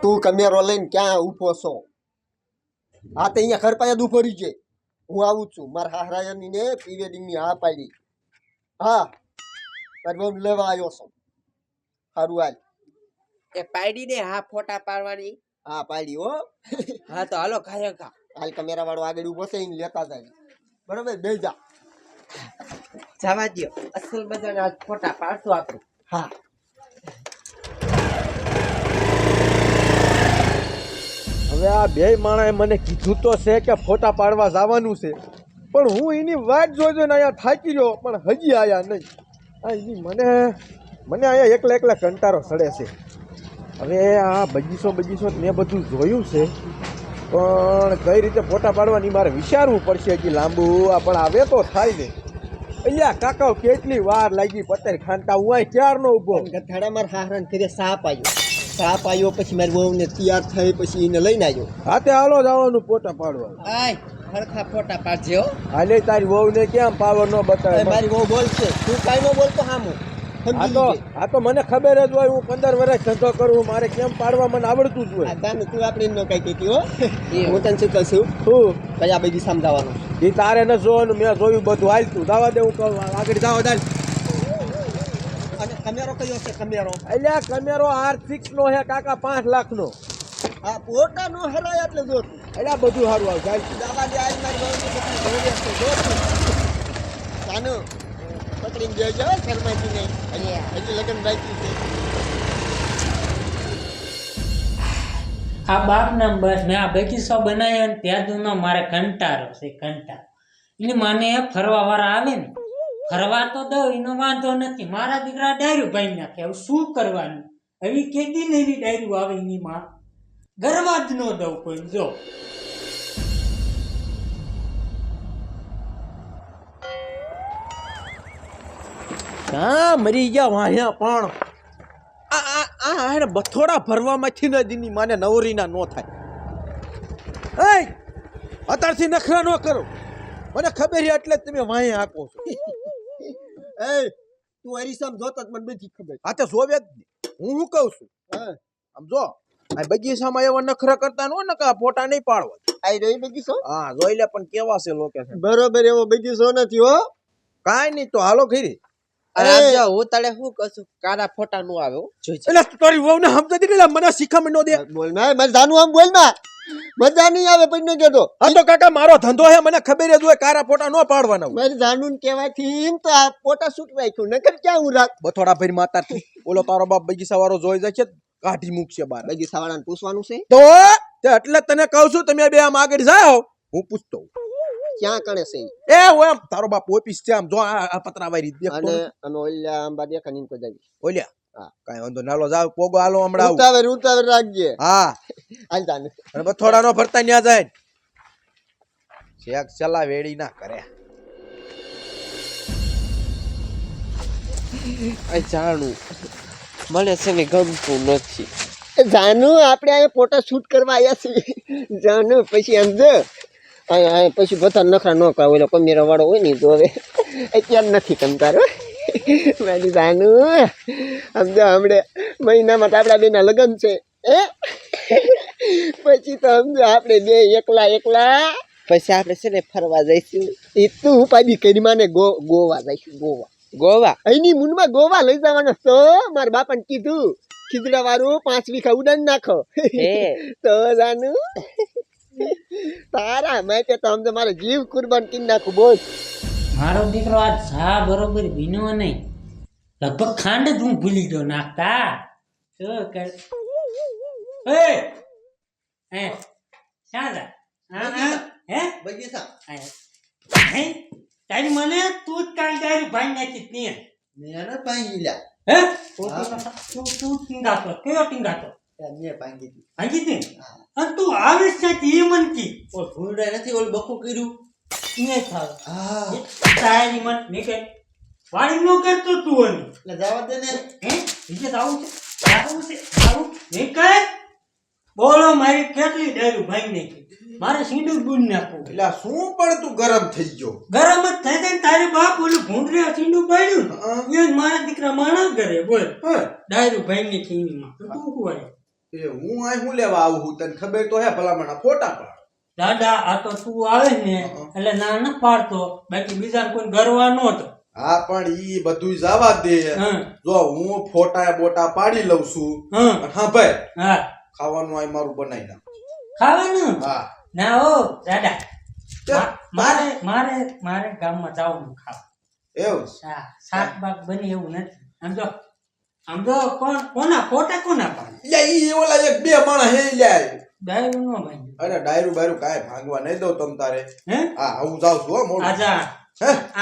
તું કમેરો લઈને ક્યાં ઊભો છો? હા તો અહીંયા ઘર પાસે જ ઊભો રહીજે હું આવું છું. મારા હાહરાયાની ને પ્રી વેડિંગની હા પાડી હા બહુ લેવા આવ્યો છું. સારું હાલ. એ પાડીને હા ફોટા પાડવાની. હા પાડી હો. હા તો હાલો ખાય ખા હાલ કમેરા વાળો આગળ ઊભો છે એને લેતા જાય. બરોબર બે જા. જવા દો અસલ મજાના ફોટા પાડશું આપણે. હા. હવે આ બે માણાએ મને કીધું તો છે કે ફોટા પાડવા જવાનું છે. પણ હું એની વાત જોજો ને અહીંયા થાકી ગયો પણ હજી આયા નહીં. આ એની મને મને અહીંયા એકલા એકલા કંટારો સડે છે. હવે આ બગીચો બગીચો મેં બધું જોયું છે. પણ કઈ રીતે ફોટા પાડવાની મારે વિચારવું પડશે હજી લાંબુ. પણ આવે તો થાય ને. અહીંયા કાકા કેટલી વાર લાગી પતેર ખાનતા હું ક્યારનો ઊભો? ગથાડા મારા હારણ ઘરે સાપ આવ્યો. સાપ આવ્યો પછી મારી વહુને તૈયાર થઈ પછી એને લઈને આવ્યો. હાથે હાલો જવાનું ફોટા પાડવા. આય ખરખા ફોટા પાડજે હો. હાલે તારી વહુને કેમ પાવર ન બતાવે? મારી વહુ બોલશે. તું કાઈ ન બોલતો હામું. આ તો આ તો મને ખબર જ હોય હું પંદર વર્ષ ધંધો કરું મારે કેમ પાડવા મને આવડતું જ આ હોય જાને તું આપણે એમનો કઈ કહેતી હો. હું તને શું કહું છું? શું? કયા બધી સમજાવવાનું એ તારે ન જોવાનું મેં જોયું બધું હાલ તું દાવા દે હું કહું આગળ જાવ દાલ કમેરો કયો છે કમેરો અલ્યા કમેરો આર સિક્સ નો હે કાકા પાંચ લાખ નો આ પોટા નો હરાય એટલે જો એટલે બધું સારું આવ ચાલ. દાવા દે આજ મારી વહુને કેટલી જો તું. પકડીને બેસજો હો, શરમાતી નહીં હજી લગ્ન બાકી છે. આ બાપના બસ મેં આ બગીચો બનાવ્યો ને ત્યાં જૂનો મારે કંટારો છે કંટાળો. એટલે મને ફરવા વાળા આવે ને ફરવા તો દઉં, એનો વાંધો નથી. મારા દીકરા ડાયરું ભાઈ નાખે. હવે શું કરવાનું? હવે કેદી ને એવી ડાયરું આવે એની માં. ગરવા જ ન દઉં કોઈ. જો. હા, મરી ગયા વાહ્યા પણ. આ આ આ બથોડા ભરવામાંથી ન દીની માને નવરીના નો થાય. એ અત્યારથી નખરા ન કરો. મને ખબર એટલે જ તમે વાહે આપો છો. એ તું હરીસામ જોતો મને બધી ખબર. હા તો જોવે જ હું શું કહું છું? હા. આમ જો આ બગીચામાં એવા નખરા કરતા નો નકા ફોટા નહીં પાડવા આઈ રહી બગીચો? હા જોઈ લે પણ કેવા છે લોકેશન બરોબર એવો બગીચો નથી હો. કાંઈ નહીં તો હાલો ખરી અરે જો હું તને શું છું? કારા ફોટા નું આવે જોઈ એટલે તારી વહુ ને સમજાતી નહીં મને શીખામણ નો દે. બોલ ના મારે જાનું આમ બોલ ના. મજા નહીં આવે પણ ન કેતો હા તો કાકા મારો ધંધો હે મને ખબર જ હોય કારા ફોટા નો પાડવાના મારે જાનું કહેવાથી તો આ ફોટા શૂટ રાખ્યું નકર ક્યાં હું રાખ? બથોડા ભરી માતા ઓલો તારો બાપ બગીચા વાળો જોઈ જાય છે કાઢી મૂકશે બાર. બગીચા વાળાને પૂછવાનું છે? તો એટલે તને કહું છું તમે બે આમ આગળ જાઓ હું. પૂછતો. ક્યાં કણે છે? એ હું એમ તારો બાપ ઓફિસ છે આમ જો આ આ પતરા વારી દેખતો અને અને ઓલ્યા આંબા દેખાની તો જાય. ઓલ્યા? હા. કાઈ વાંધો નાલો જાવ પોગો હાલો હમણાં આવું. ઉતાવળ ઉતાવળ રાખજે. હા. હાલ તાને. અને બથોડા નો ફરતા ન્યા જાય શેક ચલા વેડી ના કરે. આ જાણું. મને છે ને ગમતું નથી. જાનુ આપણે અહીંયા ફોટા શૂટ કરવા આવ્યા છીએ. જાનુ પછી સમજો? અહીંયા પછી બધા નખરા ન કરાવો એટલે કમેરા વાળો હોય ને તો હવે અત્યારે નથી તમતારો મારી જાનુ સમજો હમણે મહિનામાં આપણા બેના લગ્ન છે. એ પછી તો સમજો આપણે બે એકલા એકલા પછી આપણે છે ને ફરવા જઈશું. એ તું ઉપાધિ કરી માને ગો ગોવા જઈશું ગોવા. ગોવા? અહીંની મુનમાં ગોવા લઈ જવાનો તો મારા બાપાને કીધું. ખીજડા વાળું પાંચ વીખા ઉડાન નાખો. તો જાનું તારા માટે તો આમ તો મારો જીવ કુરબાન કરી નાખું બોલ મારો દીકરો આ સા બરોબર ભીનો નહીં લગભગ ખાંડ જ હું ભૂલી ગયો નાખતા શું કર એ હે ક્યાં જા હા હા હે બગીચા હે તારી મને તું જ કાલ તારી ભાઈ નાખી તી મેં ભાંગી લ્યા હે તું તું તું ટીંગાતો કયો ટીંગાતો મેં ભાંગી દીધી. તી અને તું આવીશ એ મન કી. ઓ ભૂંડા નથી ઓલું બકુ કર્યું? ને થાવ. હા. તારી મન મેં કે વાળી નો કરતો તું એટલે જવા દે ને. હે? બીજે આવું છે? આવું છે? આવું? નહીં બોલો મારી કેટલી ડાયરું ભાઈ નાખી. મારે સીંડું બુન નાખવું એટલે શું પણ તું ગરમ થઈ ગયો? ગરમ જ થઈ જાય તારી બાપ ઓલું ભૂંડરે સીંડું પાડ્યું ને એ મારા દીકરા માણસ કરે બોલ. ડાયરું ભાઈ નાખી તું શું હોય એ હું અહીં હું લેવા આવું છું? તને ખબર તો હે ભલામણ ફોટા પાડ દાદા આ તો તું આવે ને એટલે ના ના પાડતો. બાકી બીજા કોઈ ગરવા નહોતો હા પણ ઈ બધું જવા દે. જો હું ફોટા બોટા પાડી લઉં છું. હા. ભાઈ હા. ખાવાનું આય મારું બનાવી નાખ. ખાવાનું? હા. ના ઓ દાદા. મારે મારે મારે ગામમાં જવાનું ખાવા. એવું. હા શાક બાક બની એવું નથી. આમ જો આમ જો કોણ કોના ફોટા કોના પાડે લે ઈ ઓલા એક બે માણસ હે લે. ડાયું નો ભાઈ અરે ડાયરું બાયરું કાય ભાંગવા નહીં દઉં તમ તારે. હે? હા હું જાઉં છું હો મોડું. આજા.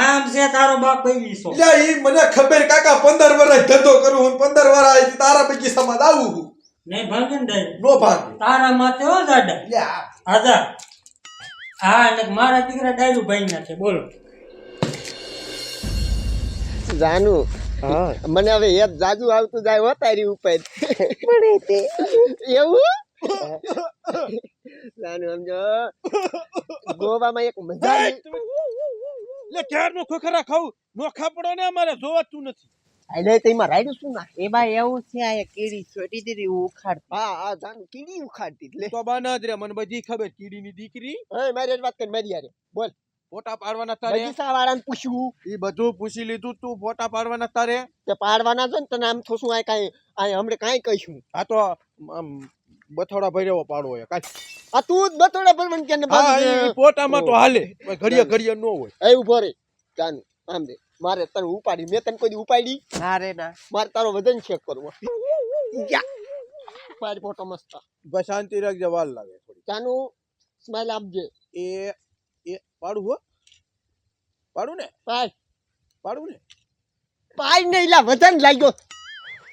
આમ છે તારો બાપ બૈલીસો લે ઈ મને ખબર કાકા પંદર વર્ષ ધંધો કરું હું પંદર વર્ષ તારા પૈકી સમાજ આવું છું. નહીં ભાંગે ને નો ભાંગે. તારા માથે હો દાદા લે આજા. હા ને મારા દીકરા ભાઈ છે બોલો. જાનું મને હવે એક જાજુ આવતું જાય હોતારી ઉપર. મળે તે. એવું? નાનું સમજો. ગોવામાં એક મજા લે ક્યાર નો ખોખરા ખાવ નોખા પડો ને અમારે જોવાતું નથી. એટલે તેમાં રાયડું શું ના એમાં એવું છે આ કીડી છોટી દીધી ઉખાડ હા હા જાન કીડી ઉખાડતી એટલે લે. તો બાના જ રે મને બધી ખબર કીડીની દીકરી. હે મારી વાત કરી મારી યારે બોલ. ફોટા પાડવાના તારે? બગીચા વાળાને પૂછ્યું. એ બધું પૂછી લીધું તું ફોટા પાડવાના તારે? તે પાડવાના છે ને તને આમ થોસું આ કાંઈ આ હમણે કાંઈ કહીશું. આ તો આમ બથોડા ભર્યો પાડવો હોય કાંઈ. આ તું જ બથોડા ભરવાનું કે ને ફોટામાં તો હાલે ઘડિયા ઘડીએ ન હોય. એ ઊભો રે. આમ દે. મારે તને ઉપાડી મેં તને કોઈ ઉપાડી? ના રે ના. મારે તારો વજન ચેક કરવો. મારી ફોટો મસ્ત. બસ શાંતિ રાખજે વાલ લાગે થોડી ચાનું સ્માઈલ આપજે. એ એ પાડું હો. પાડું ને? પાડ. પાડું ને? પાડ ને એલા વજન લાગ્યો.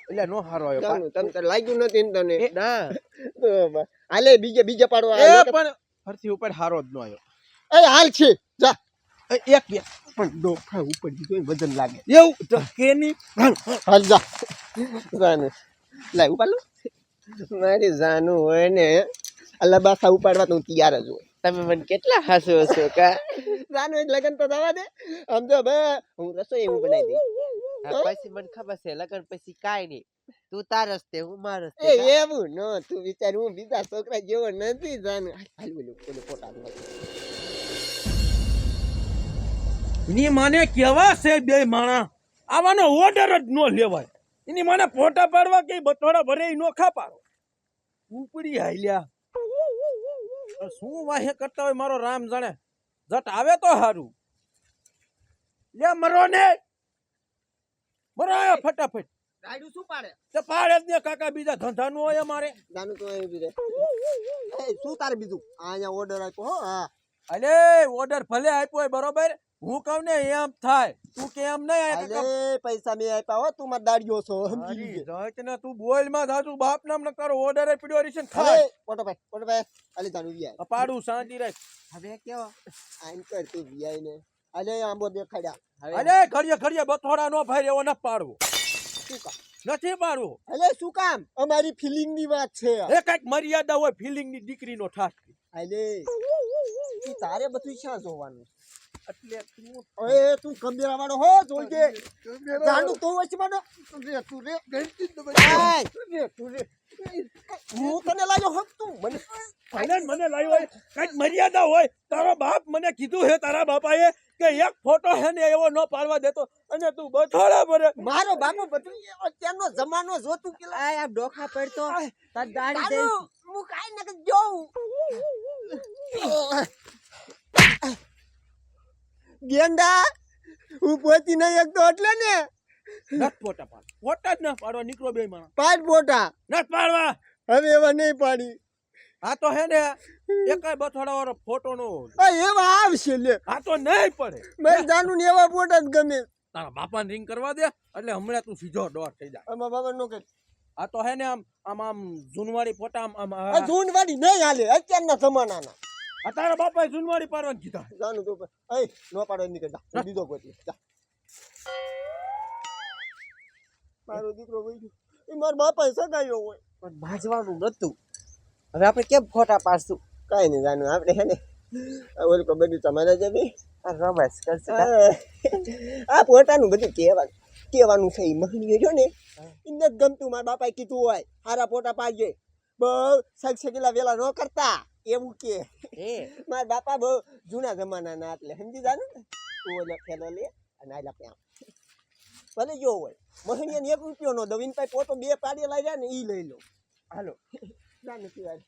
એટલે નો હારો આવ્યો. તને તો લાગ્યું નથી ને તને. ના. હાલે બીજે બીજે પાડવા એ પણ ફરતી ઉપર હારો જ ન આવ્યો. એ હાલ છે. જા. એ એક બે પણ ડોફા ઉપર દીધો વજન લાગે. એવું? તો કે હાલ જા. જાનું. લાય ઉપાડ લો. મારી જાનું હોય ને અલ્લા બાસા ઉપાડવા તો હું તૈયાર જ હોય. તમે મને કેટલા હસો છો કા? જાનો એક લગન તો થવા દે. આમ જો બે હું રસોઈ એવું બનાવી દઈ પછી મને ખબર છે લગન પછી કાઈ નહીં. તું તાર રસ્તે હું માર રસ્તે એ એવું ન તું વિચાર હું બીજા છોકરા જેવો નથી જાનું હાલ બોલું બોલું ફોટા એની માને કેવા છે બે માણા? આવાનો ઓર્ડર જ નો લેવાય. એની માને ફોટા પાડવા કે બતોડા ભરે નો ખા પાડો? ઉપડી હાલ્યા. શું વાહે કરતા હોય મારો રામ જાણે? જટ આવે તો હારું. લે મરો ને. મરો આયો ફટાફટ. ગાડું શું પાડે? તે પાડે જ ને કાકા બીજા ધંધા નું હોય અમારે. જાનું તો એવું બીજે શું તારે બીજું? અહીંયા ઓર્ડર આપ્યો હો હા. અલે ઓર્ડર ભલે આપ્યો હોય બરોબર? હું કહું ને એમ થાય. તું કે એમ નહીં અલે પૈસા મેં આપ્યા હો તું માર દાડિયો છો સમજી ગઈ જાત ને તું બોલમાં થાતું બાપ નામ ન કરો ઓર્ડર પડ્યો ને થાય. પોટો ભાઈ પોટો ભાઈ અલી અલે જાનું વી આ પાડું શાંતિ રાખ. હવે કેવો? આઈન કર તું વી આઈને અલે આંબો દેખાડ્યા. અલે ઘડિયા ઘડીએ બથોડા નો ભાઈ એવો ન પાડવો. શું કા નથી મારું અલે શું કામ? અમારી ફિલિંગની વાત છે. એ કંઈક મર્યાદા હોય ફિલિંગની દીકરી નો ઠાસ તું તારે બધું ક્યાં જોવાનું? એટલે અરે તું કમેરા વાળો હો જોઈજે જાનું તો વચ્ચે રે તું રે આય, રે તું રે. હું તને લાગ્યો હક તું? મને મને મને લાવ્યો હોય કંઈક મર્યાદા હોય. તારો બાપ મને કીધું હે તારા બાપાએ કે એક ફોટો હે ને એવો ન પાડવા દેતો. અને તું બથોડા ભરે. મારો બાપો બધું તેનો જમાનો જોતું કે આ ડોખા પડતો. તાર દાડી દે હું કાઈ ન જોઉં. ગેંડા હું પોતી નહીં એકતો એટલે ને. નથ ફોટા પાડ. ફોટા જ ન પાડવા નીકળો બે માણસ. પાંચ ફોટા નથ પાડવા. હવે એવા નહીં પાડી. આ તો હે ને એકાય બથોડા વાળો ફોટો નો. એવા આવશે લે. હા તો નહીં પડે. મેં જાનું ને એવા ફોટા જ ગમે. તારા બાપા ને રિંગ કરવા દે એટલે હમણાં તું સીધો દોર થઈ જા. આમાં બાબા નો કે આ તો હે ને આમ આમ આમ જૂનવાડી ફોટા આમ આમ આ આ જૂન નહીં હાલે અત્યારના જમાનાના. તારા બાપાએ જૂનવાડી પાડવાનું કીધા. જાનું તો એ નો પાડો નીકળ જા. બીજો કોઈ જા. મારો દીકરો ગઈ ગયો. એ માર બાપાએ સગાયો હોય. પણ ભાજવાનું નતું. હવે આપણે કેમ ફોટા પાડશું? કઈ નહીં જાનું. આપણે હે ને ઓલ કો બધું તમારે જે આ રમેશ કરશે આ આ પોતાનું બધું કહેવાનું કહેવાનું છે. એ મહનીય જો ને એને જ ગમતું. મારા બાપાએ કીધું હોય હારા ફોટા પાડજે. બહુ સગ સગીલા વેલા ન કરતા. એવું કે. મારા બાપા બહુ જૂના જમાનાના એટલે સમજી જાનું ને? તું ઓલો ખેલો લે અને આલા પ્યાં ભલે જો હોય. મહિને એક રૂપિયો નો દવીન પાસે પોતો બે પાડી લાવ્યા ને એ લઈ લો. હાલો. ના નથી વાત